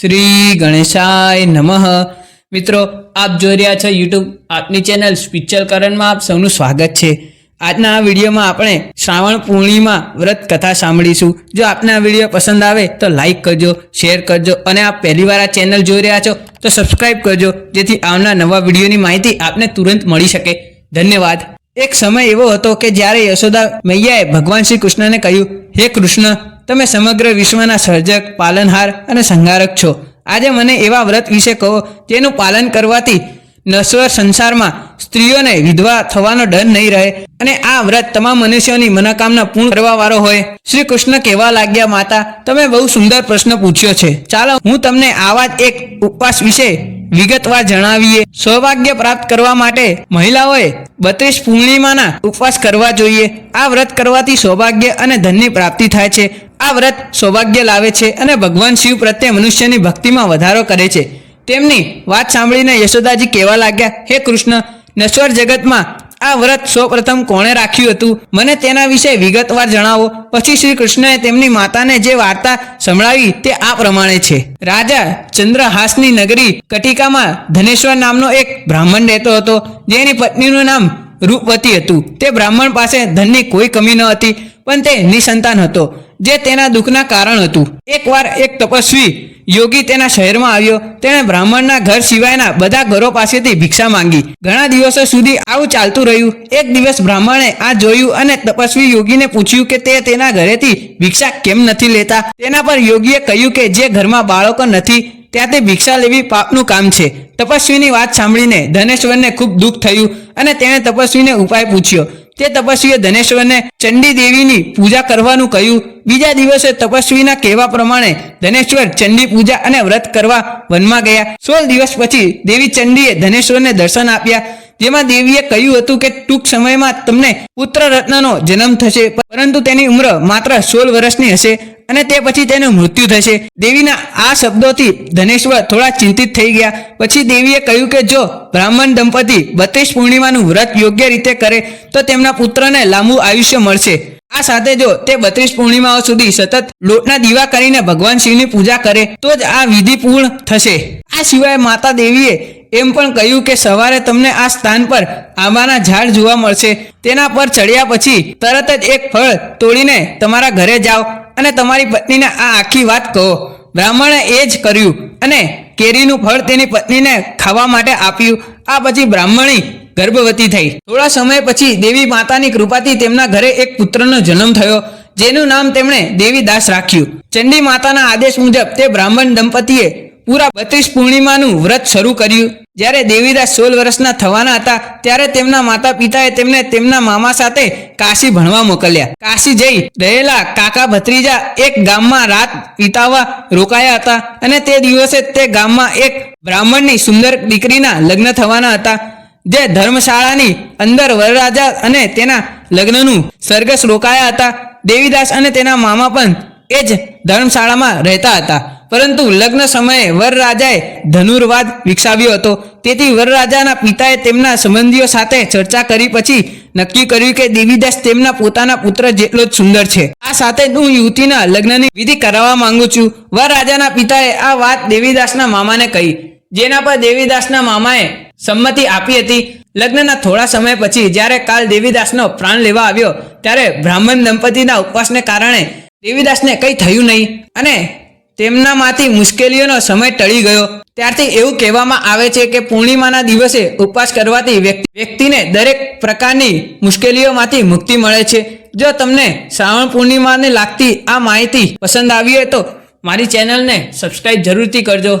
શ્રી ગણેશાય નમઃ. મિત્રો, આપ જોઈ રહ્યા છો યુટ્યુબ આપની ચેનલ સ્પિરિચ્યુઅલ કરણમાં આપ સૌનું સ્વાગત છે. આજના આ વિડીયોમાં આપણે શ્રાવણ પૂર્ણિમા વ્રત કથા સાંભળીશું. જો આપને આ વીડિયો પસંદ આવે તો લાઇક કરજો શેર કરજો અને આપ પહેલીવાર આ ચેનલ જોઈ રહ્યા છો તો સબસ્ક્રાઇબ કરજો, જેથી આવનાર નવા વિડીયોની માહિતી આપને તુરંત મળી શકે. ધન્યવાદ. એક સમય એવો હતો કે જ્યારે યશોદા મૈયાએ ભગવાન શ્રી કૃષ્ણને કહ્યું, હે કૃષ્ણ તમે સમગ્ર વિશ્વના સર્જક, પાલનહાર અને સંહારક છો. આજે મને એવા વ્રત વિશે કહો, જેનું પાલન કરવાથી નશ્વર સંસારમાં સ્ત્રીઓને વિધવા થવાનો ડર નહીં રહે અને આ વ્રત તમામ મનુષ્યોની મનોકામના પૂર્ણ કરવાવાળો હોય. શ્રી કૃષ્ણ કહેવા લાગ્યા, માતા, તમે બહુ સુંદર પ્રશ્ન પૂછ્યો છે. ચાલો, હું તમને આવા જ એક ઉપવાસ વિશે વિગતવાર જણાવીએ. સૌભાગ્ય પ્રાપ્ત કરવા માટે મહિલાઓએ બત્રીસ પૂર્ણિમાના ઉપવાસ કરવા જોઈએ. આ વ્રત કરવાથી સૌભાગ્ય અને ધનની પ્રાપ્તિ થાય છે. આ વ્રત સૌભાગ્ય લાવે છે અને ભગવાન શિવ પ્રત્યે મનુષ્યની ભક્તિમાં વધારો કરે છે. તેમની વાત સાંભળીને યશોદાજી કહેવા લાગ્યા, હે કૃષ્ણ, નશ્વર જગતમાં આ વ્રત સૌપ્રથમ કોણે રાખ્યું હતું? મને તેના વિશે વિગતવાર જણાવો. પછી શ્રી કૃષ્ણએ તેમની માતાને જે વાર્તા સંભળાવી તે આ પ્રમાણે છે. રાજા ચંદ્રહાસની નગરી કટિકામાં ધનેશ્વર નામનો એક બ્રાહ્મણ રહેતો હતો. જેની પત્નીનું નામ રૂપવતી હતું. તે બ્રાહ્મણ પાસે ધનની કોઈ કમી ન હતી, પણ તે નિસંતાન હતો, જે તેના દુઃખના કારણ હતું. એકવાર એક તપસ્વી યોગી તેના શહેરમાં આવ્યો. તેણે બ્રાહ્મણના ઘર સિવાયના બધા ઘરો પાસેથી ભિક્ષા માંગી. ઘણા દિવસો સુધી આવું ચાલતું રહ્યું. એક દિવસ બ્રાહ્મણે આ જોયું અને તપસ્વી યોગીને પૂછ્યું કે તે તેના ઘરેથી ભિક્ષા કેમ નથી લેતા? તેના પર યોગીએ કહ્યું કે જે ઘરમાં બાળકો નથી, ત્યાંથી ભિક્ષા લેવી પાપનું કામ છે. તપસ્વીની વાત સાંભળીને ધનેશ્વરને ખૂબ દુઃખ થયું અને તેણે તપસ્વીને ઉપાય પૂછ્યો. તે તપસ્વીએ ધનેશ્વરને ચંડી દેવીની પૂજા કરવાનું કહ્યું. બીજા દિવસે તપસ્વીના કહેવા પ્રમાણે ધનેશ્વર ચંડી પૂજા અને વ્રત કરવા વનમાં ગયા. સોળ દિવસ પછી દેવી ચંડીએ ધનેશ્વરને દર્શન આપ્યા. જેમાં દેવીએ કહ્યું હતું કે ટૂંક સમયમાં તમને પુત્ર રત્નનો જન્મ થશે, પરંતુ તેની ઉંમર માત્ર સોળ વર્ષની હશે અને તે પછી તેનું મૃત્યુ થશે. દેવીના આ શબ્દોથી ધનેશ્વર થોડા ચિંતિત થઈ ગયા. પછી દેવીએ કહ્યું કે જો બ્રાહ્મણ દંપતી બત્રીસ પૂર્ણિમાનું વ્રત યોગ્ય રીતે કરે, તો તેમના પુત્રને લાંબુ આયુષ્ય મળશે. આ સાથે જો તે બત્રીસ પૂર્ણિમાઓ સુધી સતત લોટના દીવા કરીને ભગવાન શિવની પૂજા કરે, તો જ આ વિધિ પૂર્ણ થશે. આ સિવાય માતા દેવીએ એમ પણ કહ્યું કે સવારે તમને આ સ્થાન પર આંબાના ઝાડ જોવા મળશે. તેના પર ચડ્યા પછી તરત જ એક ફળ તોડીને તમારા ઘરે જાઓ અને તમારી પત્નીને આ આખી વાત કહો. બ્રાહ્મણે એ જ કર્યું અને કેરીનું ફળ તેની પત્નીને ખાવા માટે આપ્યું. આ પછી બ્રાહ્મણી ગર્ભવતી થઈ. થોડા સમય પછી દેવી માતાની કૃપાથી તેમના ઘરે એક પુત્રનો જન્મ થયો, જેનું નામ તેમણે દેવીદાસ રાખ્યું. ચંડી માતાના આદેશ મુજબ તે બ્રાહ્મણ દંપતીએ પૂરા બત્રીસ પૂર્ણિમાનું વ્રત શરૂ કર્યું. જ્યારે દેવીદાસ સોળ વર્ષના થવાના હતા, ત્યારે તેમના માતા પિતાએ તેમને તેમના મામા સાથે કાશી ભણવા મોકલ્યા. કાશી જઈ રહેલા કાકા ભત્રીજા એક ગામમાં રાત વિતાવવા રોકાયા હતા અને તે દિવસે તે ગામમાં એક બ્રાહ્મણની સુંદર દીકરીના લગ્ન થવાના હતા. જે ધર્મશાળાની અંદર વરરાજા અને તેના લગ્નનું સરઘસ રોકાયા હતા. દેવીદાસ અને તેના મામા પણ એ જ ધર્મશાળામાં રહેતા હતા. પરંતુ લગ્ન સમયે વરરાજાએ ધનુર્વાદ વિકસાવ્યો હતો. તેથી વરરાજાના પિતાએ તેમના સંબંધીઓ સાથે ચર્ચા કરી પછી નક્કી કર્યું કે દેવીદાસ તેમના પોતાના પુત્ર જેટલો જ સુંદર છે. આ સાથે હું યુવતીના લગ્નની વિધિ કરાવવા માંગુ છું. વરરાજાના પિતાએ આ વાત દેવીદાસના મામાને કહી. જેના પર દેવીદાસના મામાએ સંમતિ આપી હતી. લગ્નના થોડા સમય પછી જ્યારે કાલ દેવીદાસનો પ્રાણ લેવા આવ્યો, ત્યારે બ્રાહ્મણ દંપતીના ઉપવાસને કારણે દેવીદાસને કંઈ થયું નહીં અને તેમનામાંથી મુશ્કેલીઓનો સમય ટળી ગયો. ત્યારથી એવું કહેવામાં આવે છે કે પૂર્ણિમાના દિવસે ઉપવાસ કરવાથી વ્યક્તિ, વ્યક્તિને દરેક પ્રકારની મુશ્કેલીઓમાંથી મુક્તિ મળે છે. જો તમને શ્રાવણ પૂર્ણિમાને લાગતી આ માહિતી પસંદ આવી હોય તો મારી ચેનલને સબસ્ક્રાઇબ જરૂરથી કરજો.